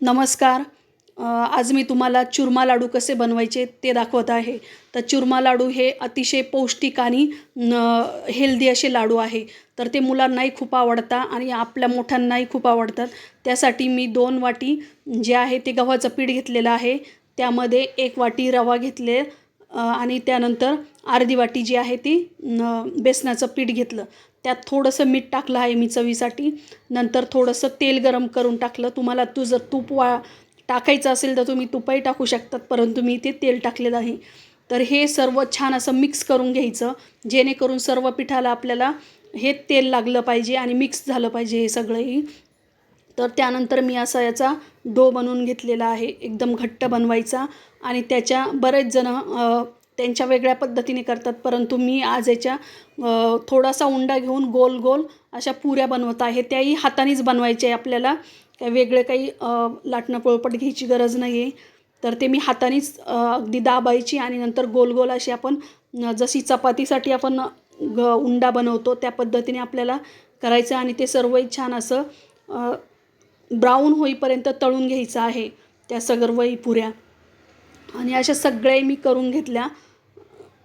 नमस्कार. आज मी तुम्हाला चुरमा लाडू कसे बनवायचे ते दाखवत आहे. तर चुरमा लाडू हे अतिशय पौष्टिक आणि हेल्दी असे लाडू आहे. तर ते मुलांनाही खूप आवडतात आणि आपल्या मोठ्यांनाही खूप आवडतात. त्यासाठी मी दोन वाटी जे आहे ते गव्हाचं पीठ घेतलेलं आहे. त्यामध्ये एक वाटी रवा घेतले आणि त्यानंतर अर्धी वाटी जी आहे ती बेसनाचं पीठ घेतलं. त्यात थोडंसं मीठ टाकलं आहे मी चवीसाठी. नंतर थोडंसं तेल गरम करून टाकलं. तुम्हाला तू जर तूप वा टाकायचं असेल तर तुम्ही तुपही टाकू शकतात परंतु मी ते तेल टाकलेलं आहे. तर हे सर्व छान असं मिक्स करून घ्यायचं जेणेकरून सर्व पिठाला आपल्याला हे तेल लागलं पाहिजे आणि मिक्स झालं पाहिजे हे सगळंही. तर त्यानंतर मी असा याचा डो बनवून घेतलेला आहे एकदम घट्ट बनवायचा. आणि त्याच्या बरेच जण त्यांच्या वेगळ्या पद्धतीने करतात परंतु मी आज याच्या थोडासा उंडा घेऊन गोल गोल अशा पुऱ्या बनवत आहे. त्याही हातानेच बनवायचे आहे आपल्याला. काय वेगळे काही लाटणं पोळपट घ्यायची गरज नाही आहे तर ते मी हातानेच अगदी दाबायची आणि नंतर गोल गोल अशी आपण जशी चपातीसाठी आपण ग उंडा बनवतो त्या पद्धतीने आपल्याला करायचं आणि ते सर्वही छान असं ब्राऊन होईपर्यंत तळून घ्यायचं आहे त्या सर्वही पुऱ्या. आणि अशा सगळ्या मी करून घेतल्या.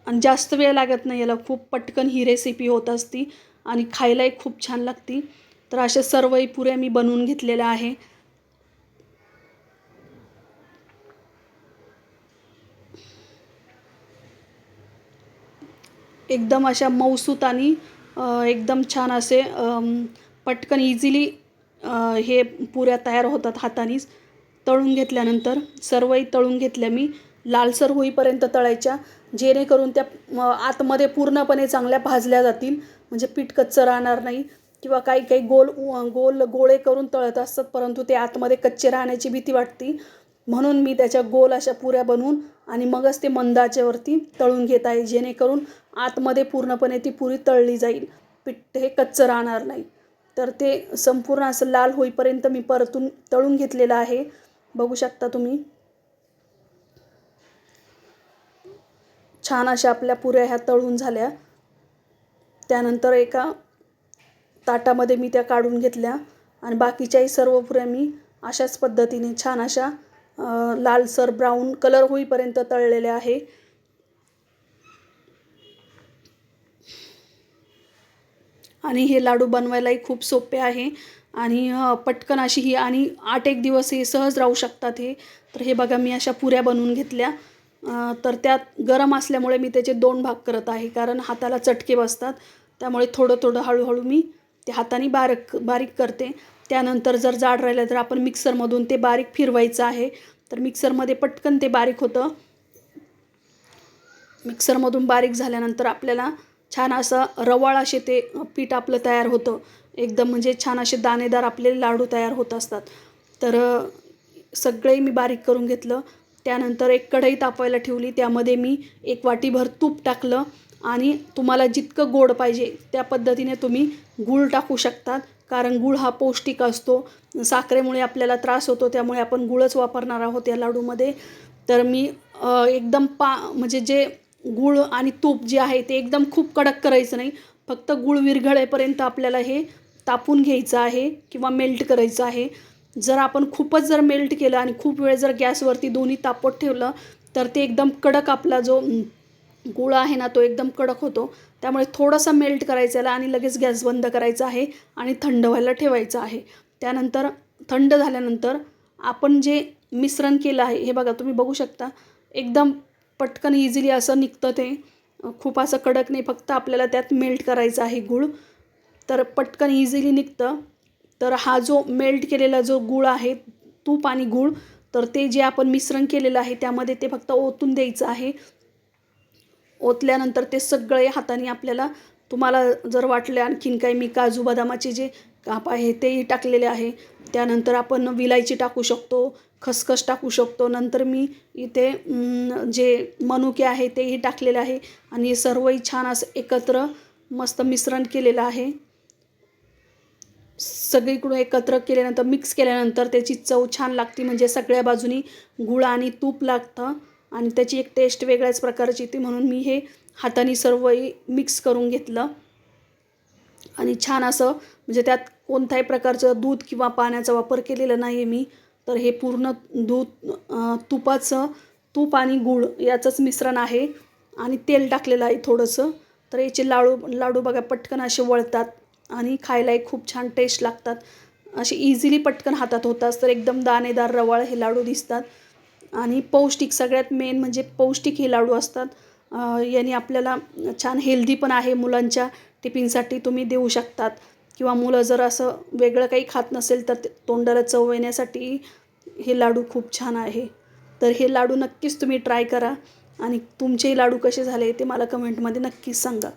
आणि जास्त वेळ लागत नाही याला खूप पटकन ही रेसिपी होत असती आणि खायलाही खूप छान लागती. तर अशा सर्वही पुऱ्या मी बनवून घेतलेल्या आहे. एकदम अशा मौसूत आणि एकदम छान असे पटकन इझिली हे पुऱ्या तयार होतात हातानेच. तळून घेतल्यानंतर सर्वही तळून घेतल्या मी. लालसर होईपर्यंत तळायच्या. जेणेकरून त्या आतमध्ये पूर्णपणे चांगल्या भाजल्या जातील. म्हणजे पीठ कच्चं राहणार नाही किंवा काही काही गोल गोल गोळे करून तळत असतात परंतु ते आतमध्ये कच्चे राहण्याची भीती वाटते. म्हणून मी त्याच्या गोल अशा पुऱ्या बनवून आणि मगच ते मंदाच्यावरती तळून घेत आहे जेणेकरून आतमध्ये पूर्णपणे ती पुरी तळली जाईल. पीठ हे कच्चं राहणार नाही. तर ते संपूर्ण असं लाल होईपर्यंत मी परतून तळून घेतलेलं आहे. बघू शकता तुम्ही. छान अशा आपल्या पुऱ्या ह्या तळून झाल्या. त्यानंतर एका ताटामध्ये मी त्या काढून घेतल्या आणि बाकीच्याही सर्व पुऱ्या मी अशाच पद्धतीने छान अशा लालसर ब्राऊन कलर होईपर्यंत तळलेल्या आहे. आणि हे लाडू बनवायलाही खूप सोपे आहे आणि पटकन अशी ही आणि आठ एक दिवस हे सहज राहू शकतात हे. तर हे बघा मी अशा पुऱ्या बनवून घेतल्या. तर त्यात गरम असल्यामुळे मी त्याचे दोन भाग करत आहे कारण हाताला चटके बसतात. त्यामुळे थोडं थोडं हळूहळू मी ते हाताने बारीक बारीक करते. त्यानंतर जर जाड राहिलं तर आपण मिक्सरमधून ते बारीक फिरवायचं आहे. तर मिक्सरमध्ये पटकन ते बारीक होतं. मिक्सरमधून बारीक झाल्यानंतर आपल्याला छान असं रवाळ असे ते पीठ आपलं तयार होतं. एकदम म्हणजे छान असे दाणेदार आपले लाडू तयार होत असतात. तर सगळे मी बारीक करून घेतलं. त्यानंतर एक कढई तापवायला ठेवली. त्यामध्ये मी एक वाटीभर तूप टाकलं आणि तुम्हाला जितकं गोड पाहिजे त्या पद्धतीने तुम्ही गूळ टाकू शकतात कारण गूळ हा पौष्टिक असतो. साखरेमुळे आपल्याला त्रास होतो त्यामुळे आपण गुळच वापरणार आहोत या लाडूमध्ये. तर मी एकदम पा म्हणजे जे गूळ आणि तूप जे आहे ते एकदम खूप कडक करायचं नाही. फक्त गूळ विरघळेपर्यंत आपल्याला हे तापून घ्यायचं आहे किंवा मेल्ट करायचं आहे. जर आपण खूपच जर मेल्ट केलं आणि खूप वेळ जर गॅसवरती दोन्ही तापत ठेवलं तर ते एकदम कडक आपला जो गुळ आहे ना तो एकदम कडक होतो. त्यामुळे थोडासा मेल्ट करायचा याला आणि लगेच गॅस बंद करायचा आहे आणि थंड व्हायला ठेवायचं आहे. त्यानंतर थंड झाल्यानंतर आपण जे मिश्रण केलं आहे हे बघा तुम्ही बघू शकता. एकदम पटकन इझिली असं निघतं ते. खूप असं कडक नाही फक्त आपल्याला त्यात मेल्ट करायचं आहे गूळ. तर पटकन इझिली निघतं. तर हा जो मेल्ट केलेला जो गूळ आहे तूप आणि गूळ तर ते जे आपण मिश्रण केलेलं आहे त्यामध्ये ते फक्त ओतून द्यायचं आहे. ओतल्यानंतर ते सगळे हाताने आपल्याला तुम्हाला जर वाटले आणखीन काही मी काजू बदामाचे जे काप आहे तेही टाकलेले आहे. त्यानंतर आपण विलायची टाकू शकतो खसखस टाकू शकतो. नंतर मी इथे जे मनुके आहे तेही टाकलेले आहे. आणि सर्वही छान असं एकत्र मस्त मिश्रण केलेलं आहे. सगळीकडून एकत्र केल्यानंतर मिक्स केल्यानंतर त्याची चव छान लागते. म्हणजे सगळ्या बाजूनी गुळ आणि तूप लागतं आणि त्याची एक टेस्ट वेगळ्याच प्रकारची येते. म्हणून मी हे हाताने सर्व मिक्स करून घेतलं. आणि छान असं म्हणजे त्यात कोणत्याही प्रकारचं दूध किंवा पाण्याचा वापर केलेला नाही आहे मी. तर हे पूर्ण दूध तुपाचं तूप आणि गूळ याचंच मिश्रण आहे. आणि तेल टाकलेलं आहे थोडंसं. तर याचे लाडू लाडू बघा पटकन असे वळतात. आणि खायलाही खूप छान टेस्ट लागतात. असे इझिली पटकन हातात होतात तर एकदम दाणेदार रवाळ हे लाडू दिसतात. आणि पौष्टिक सगळ्यात मेन म्हणजे पौष्टिक हे लाडू असतात. याने आपल्याला छान हेल्दी पण आहे मुलांच्या टिफिनसाठी तुम्ही देऊ शकतात. किंवा मुलं जर असं वेगळं काही खात नसेल तर तोंडाला चव येण्यासाठी हे लाडू खूप छान आहे. तर हे लाडू नक्कीच तुम्ही ट्राय करा. आणि तुमचे लाडू कसे झाले ते मला कमेंटमध्ये नक्कीच सांगा.